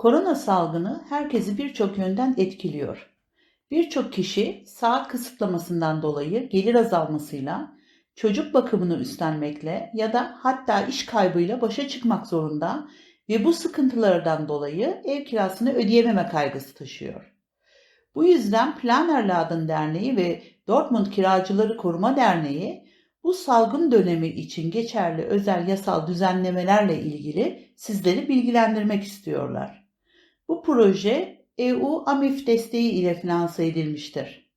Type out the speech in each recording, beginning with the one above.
Korona salgını herkesi birçok yönden etkiliyor. Birçok kişi saat kısıtlamasından dolayı gelir azalmasıyla, çocuk bakımını üstlenmekle ya da hatta iş kaybıyla başa çıkmak zorunda ve bu sıkıntılardan dolayı ev kirasını ödeyememe kaygısı taşıyor. Bu yüzden Planer Laden Derneği ve Dortmund Kiracıları Koruma Derneği bu salgın dönemi için geçerli özel yasal düzenlemelerle ilgili sizleri bilgilendirmek istiyorlar. Bu proje EU AMIF desteği ile finanse edilmiştir.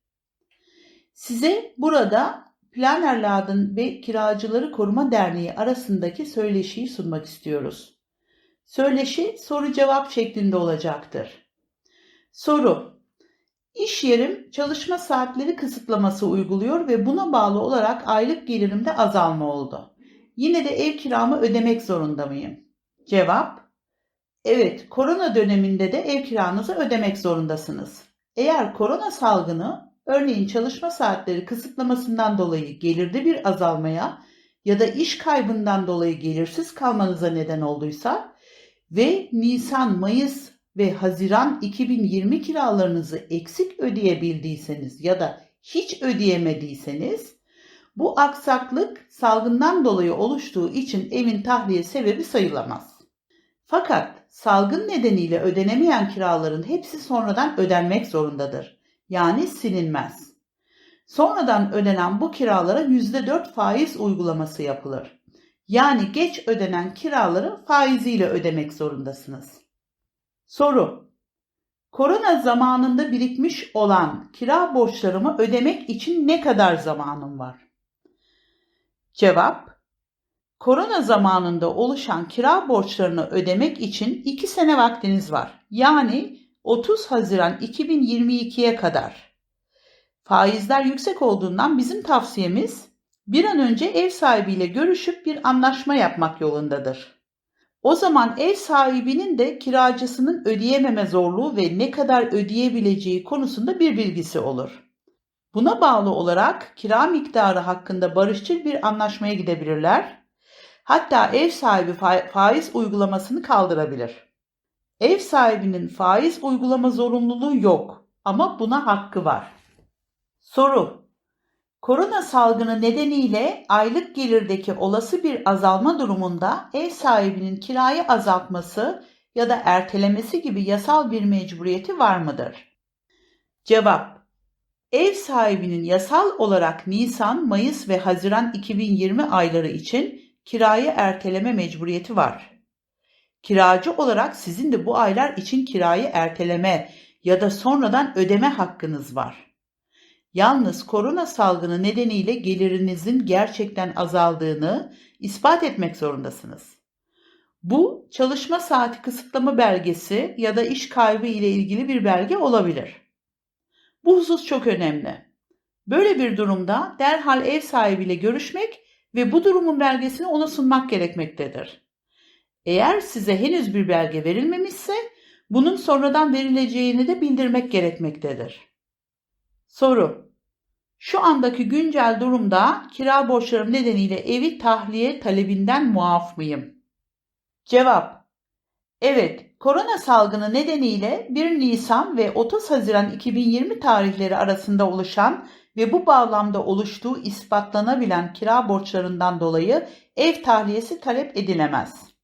Size burada Planer Laden ve Kiracıları Koruma Derneği arasındaki söyleşiyi sunmak istiyoruz. Söyleşi soru cevap şeklinde olacaktır. Soru İş yerim çalışma saatleri kısıtlaması uyguluyor ve buna bağlı olarak aylık gelirimde azalma oldu. Yine de ev kiramı ödemek zorunda mıyım? Cevap Evet, korona döneminde de ev kiranızı ödemek zorundasınız. Eğer korona salgını, örneğin çalışma saatleri kısıtlamasından dolayı gelirde bir azalmaya ya da iş kaybından dolayı gelirsiz kalmanıza neden olduysa ve Nisan, Mayıs ve Haziran 2020 kiralarınızı eksik ödeyebildiyseniz ya da hiç ödeyemediyseniz bu aksaklık salgından dolayı oluştuğu için evin tahliye sebebi sayılamaz. Fakat salgın nedeniyle ödenemeyen kiraların hepsi sonradan ödenmek zorundadır. Yani silinmez. Sonradan ödenen bu kiralara %4 faiz uygulaması yapılır. Yani geç ödenen kiraları faiziyle ödemek zorundasınız. Soru Korona zamanında birikmiş olan kira borçlarımı ödemek için ne kadar zamanım var? Cevap Korona zamanında oluşan kira borçlarını ödemek için 2 sene vaktiniz var. Yani 30 Haziran 2022'ye kadar. Faizler yüksek olduğundan bizim tavsiyemiz bir an önce ev sahibiyle görüşüp bir anlaşma yapmak yolundadır. O zaman ev sahibinin de kiracısının ödeyememe zorluğu ve ne kadar ödeyebileceği konusunda bir bilgisi olur. Buna bağlı olarak kira miktarı hakkında barışçıl bir anlaşmaya gidebilirler. Hatta ev sahibi faiz uygulamasını kaldırabilir. Ev sahibinin faiz uygulama zorunluluğu yok ama buna hakkı var. Soru Korona salgını nedeniyle aylık gelirdeki olası bir azalma durumunda ev sahibinin kirayı azaltması ya da ertelemesi gibi yasal bir mecburiyeti var mıdır? Cevap Ev sahibinin yasal olarak Nisan, Mayıs ve Haziran 2020 ayları için kirayı erteleme mecburiyeti var. Kiracı olarak sizin de bu aylar için kirayı erteleme ya da sonradan ödeme hakkınız var. Yalnız korona salgını nedeniyle gelirinizin gerçekten azaldığını ispat etmek zorundasınız. Bu çalışma saati kısıtlama belgesi ya da iş kaybı ile ilgili bir belge olabilir. Bu husus çok önemli. Böyle bir durumda derhal ev sahibiyle görüşmek ve bu durumun belgesini ona sunmak gerekmektedir. Eğer size henüz bir belge verilmemişse bunun sonradan verileceğini de bildirmek gerekmektedir. Soru Şu andaki güncel durumda kira borçlarım nedeniyle evi tahliye talebinden muaf mıyım? Cevap Evet, korona salgını nedeniyle 1 Nisan ve 30 Haziran 2020 tarihleri arasında oluşan ve bu bağlamda oluştuğu ispatlanabilen kira borçlarından dolayı ev tahliyesi talep edilemez.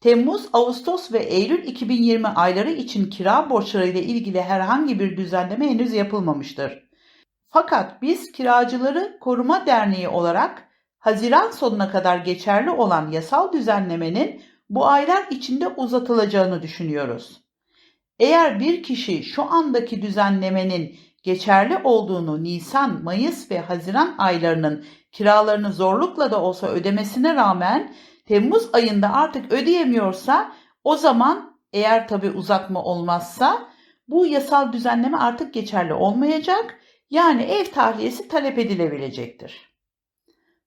Temmuz, Ağustos ve Eylül 2020 ayları için kira borçları ile ilgili herhangi bir düzenleme henüz yapılmamıştır. Fakat biz kiracıları koruma derneği olarak Haziran sonuna kadar geçerli olan yasal düzenlemenin bu aylar içinde uzatılacağını düşünüyoruz. Eğer bir kişi şu andaki düzenlemenin geçerli olduğunu Nisan, Mayıs ve Haziran aylarının kiralarını zorlukla da olsa ödemesine rağmen Temmuz ayında artık ödeyemiyorsa o zaman eğer tabi uzatma olmazsa bu yasal düzenleme artık geçerli olmayacak. Yani ev tahliyesi talep edilebilecektir.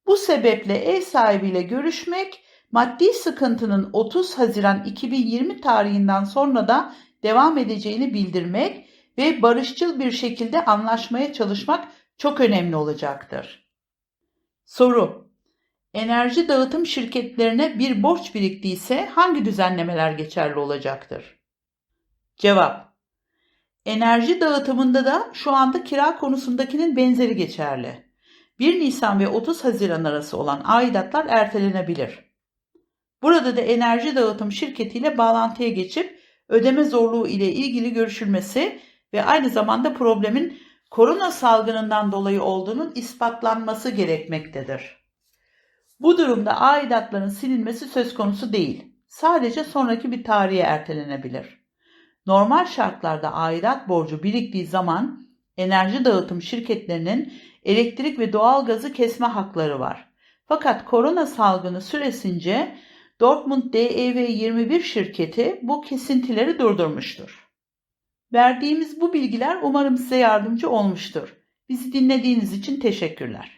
Bu sebeple ev sahibiyle görüşmek maddi sıkıntının 30 Haziran 2020 tarihinden sonra da devam edeceğini bildirmek ve barışçıl bir şekilde anlaşmaya çalışmak çok önemli olacaktır. Soru Enerji dağıtım şirketlerine bir borç biriktiyse hangi düzenlemeler geçerli olacaktır? Cevap Enerji dağıtımında da şu anda kira konusundakinin benzeri geçerli. 1 Nisan ve 30 Haziran arası olan aidatlar ertelenebilir. Burada da enerji dağıtım şirketiyle bağlantıya geçip ödeme zorluğu ile ilgili görüşülmesi ve aynı zamanda problemin korona salgınından dolayı olduğunun ispatlanması gerekmektedir. Bu durumda aidatların silinmesi söz konusu değil. Sadece sonraki bir tarihe ertelenebilir. Normal şartlarda aidat borcu biriktiği zaman enerji dağıtım şirketlerinin elektrik ve doğalgazı kesme hakları var. Fakat korona salgını süresince Dortmund DEV 21 şirketi bu kesintileri durdurmuştur. Verdiğimiz bu bilgiler umarım size yardımcı olmuştur. Bizi dinlediğiniz için teşekkürler.